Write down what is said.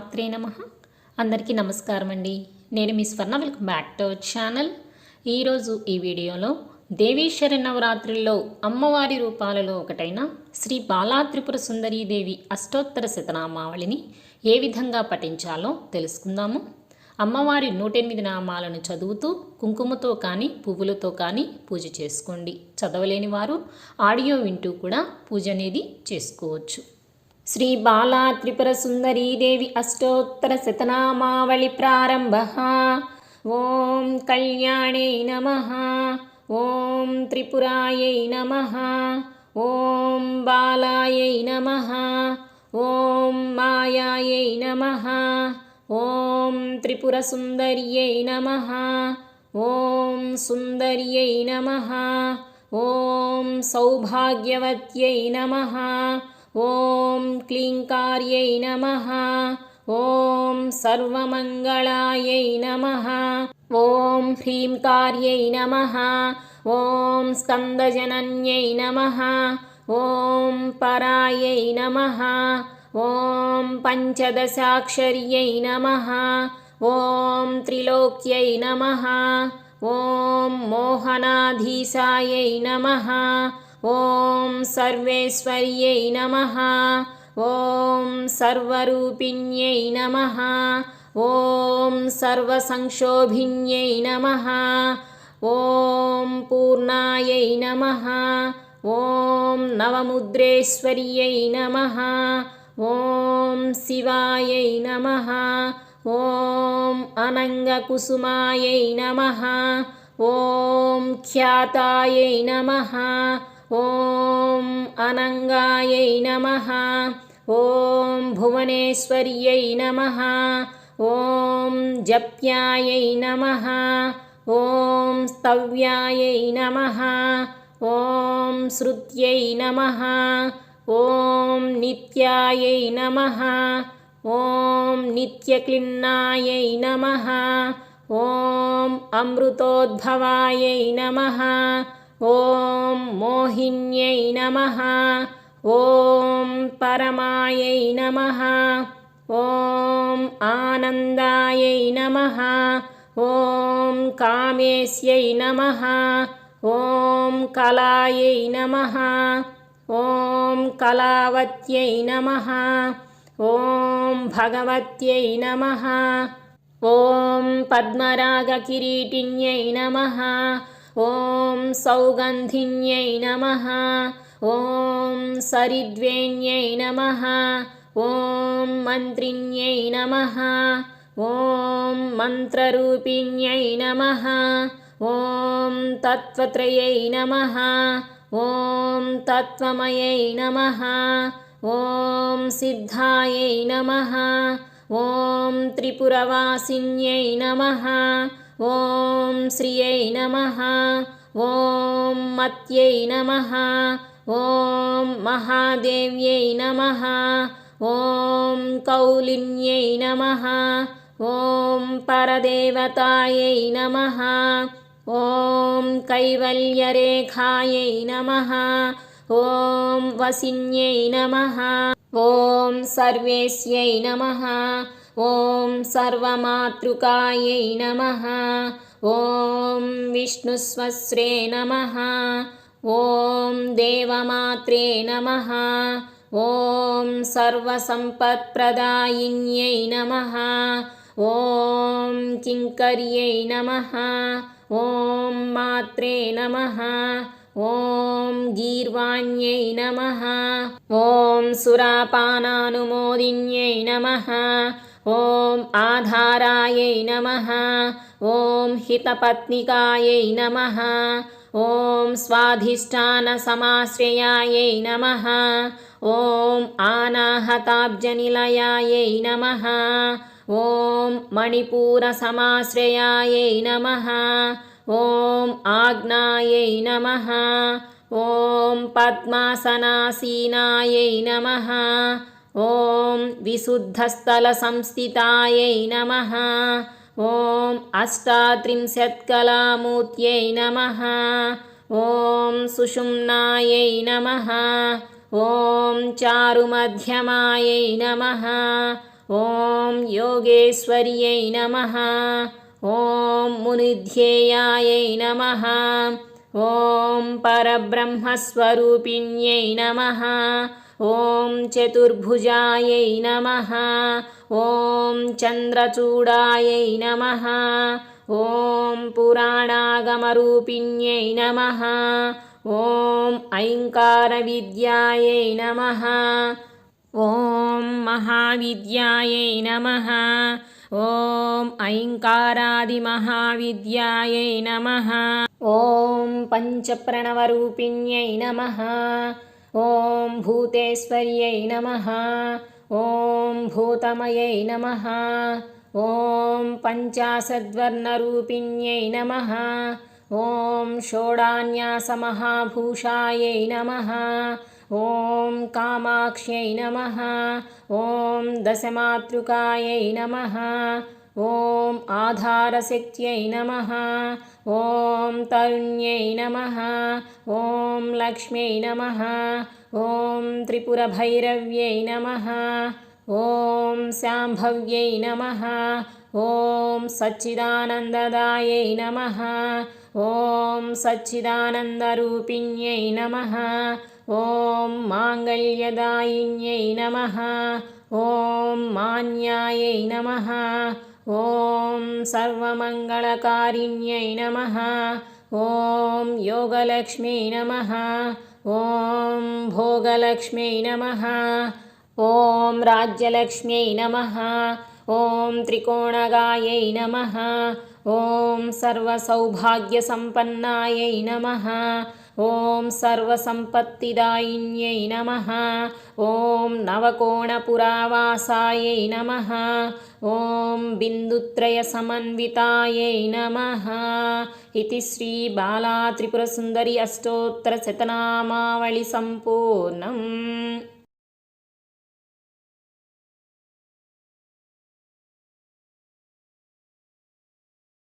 మాత్రే నమ. అందరికీ నమస్కారం అండి. నేను మీ Swarna welcome back to our channel. ఈరోజు ఈ వీడియోలో దేవీశ్వర నవరాత్రుల్లో అమ్మవారి రూపాలలో ఒకటైన శ్రీ బాలా త్రిపుర సుందరీదేవి అష్టోత్తర శతనామావళిని ఏ విధంగా పఠించాలో తెలుసుకుందాము. అమ్మవారి నూటెనిమిది నామాలను చదువుతూ కుంకుమతో కానీ పువ్వులతో కానీ పూజ చేసుకోండి. చదవలేని వారు ఆడియో వింటూ కూడా పూజ అనేది చేసుకోవచ్చు. శ్రీ బాలా త్రిపుర సుందరీదేవి అష్టోత్తర శతనామావళి ప్రారంభ. ఓం కళ్యాణై నమ. ఓం త్రిపురాయై నమ. ఓం బాలాయై నమ. ఓం మాయాయై నమ. ఓం త్రిపురసుందర్యై నమ. ఓం సుందర్యై నమ. ఓం సౌభాగ్యవత్యై నమ. ఓం క్లీంకార్యై నమ. ఓం సర్వమంగళాయై నమ. ఓం హ్రీంకార్యై నమ. ఓం స్కందజనన్యై నమ. ఓం పరాయై నమ. ఓం పంచదశాక్షర్యై నమ. ఓం త్రిలోక్యై నమ. ఓం మోహనాధీశాయై నమ. ఓం సర్వేశ్వర్యై నమ. ఓం సర్వరూపిణ్యై నమ. ఓం సర్వసంక్షోభిణ్యై నమ. ఓం పూర్ణాయై నమ. ఓం నవముద్రేశ్వర్యై నమ. ఓం శివాయై నమ. ఓం అనంగకుసుమాయై నమ. ఓం ఖ్యాతాయై నమ. ఓం అనంగాయై నమ. ఓం భువనేశ్వర్యై నమ. ఓం జప్యాయై నమ. ఓం స్తవ్యాయై నమ. ఓం శృత్యై నమ. ఓం నిత్యాయై నమ. ఓం నిత్యక్లిన్నాయై నమ. ఓం అమృతోద్భవాయై నమ. ॐ मोहिन्यै नमः। ॐ परमायै नमः। ॐ आनन्दायै नमः। ॐ कामेश्यै नमः। ॐ कलायै नमः। ॐ कलावत्यै नमः। ॐ भगवत्यै नमः। ॐ पद्मरागकिरीटिन्यै नमः। ఓం సౌగంధిన్యై నమ. ఓం సరిద్వేణ్యై నమ. ఓం మంత్రిణ్యై నమ. ఓం మంత్రరూపిణ్యై నమ. ఓం తత్వత్రయై నమ. ఓం తత్వమయై నమ. ఓం సిద్ధాయై నమ. ఓం త్రిపురవాసిన్యై నమ. ఓం శ్రియై నమ. ఓం మత్యై నమ. ఓం మహాదేవ్యై నమ. ఓం కౌలిన్యై నమ. ఓం పరదేవతాయై నమ. ఓం కైవల్యరేఖాయై నమ. ఓం వసిన్యై నమ. ఓం సర్వేశ్యై నమ. ఓం సర్వమాతృకాయై నమ. ఓం విష్ణుస్వస్రే నమ. ఓం దేవమాత్రే నమ. ఓం సర్వసంపత్ప్రదాయిన్యై నమ. ఓం కింకర్యై నమ. ఓం మాత్రే నమ. ఓం గీర్వాణ్యై నమ. ఓం సురాపానానుమోదిన్యై నమ. ఓం ఆధారాయై నమ. ఓం హితపత్నికాయై నమ. ఓం స్వాధిష్టానసమాశ్రయాయై నమ. ఓం ఆనాహతాబ్జనిలయాయై నమ. ఓం మణిపూరసమాశ్రయాయై నమ. ఓం ఆజ్ఞాయై నమ. ఓం పద్మాసనాసీనాయై నమ. ॐ विशुद्धस्थलसंस्थितायै नमः ॐ अष्टात्रिंशत्कलामूर्त्यै नमः ॐ सुषुम्नायै नमः ॐ चारुमध्यमायै नमः ॐ योगेश्वर्यै नमः ॐ मुनिध्येयायै नमः ॐ परब्रह्मस्वरूपिण्यै नमः ॐ चतुर्भुजायै नमः ॐ चन्द्रचूडायै नमः ॐ पुराणागमरूपिण्यै नमः ॐ ऐङ्कारविद्यायै नमः ॐ महाविद्यायै नमः ॐ ऐङ्कारादिमहाविद्यायै नमः ॐ पञ्चप्रणवरूपिण्यै नमः ఓం భూతేశ్వర్యై నమ. ఓం భూతమయై నమ. ఓం పంచాశద్వర్ణరూపిణ్యై నమ. ఓం షోడాన్యాసమహాభూషాయై నమ. ఓం కామాక్ష్యై నమ. ఓం దశమాతృకాయై నమ. ఓం ఆధారశక్త్యై నమ. ఓం తరుణ్యై నమ. ఓం లక్ష్మ్యై నమ. ఓం త్రిపురభైరవ్యై నమ. ఓం శాంభవ్యై నమ. ఓం సచ్చిదానందదాయై నమ. ఓం సచ్చిదానందరూపిణ్యై నమ. ఓం మాంగళ్యదాయిన్యై నమ. ఓం మాన్యాయై నమ. ॐ सर्वमङ्गलकारिण्यै नमः। ॐ योगलक्ष्म्यै नमः। ॐ भोगलक्ष्म्यै नमः। ॐ राज्यलक्ष्म्यै नमः। ॐ त्रिकोणगायै नमः। ॐ सर्वसौभाग्यसम्पन्नायै नमः ఓం సర్వసంపత్తిదాయిన్యై నమ. ఓం నవకోణపురావాసాయై నమ. ఓం బిందుత్రయ సమన్వితాయై నమ. ఇది శ్రీ బాలా త్రిపురసుందరి అష్టోత్తర శతనామావళి సంపూర్ణం.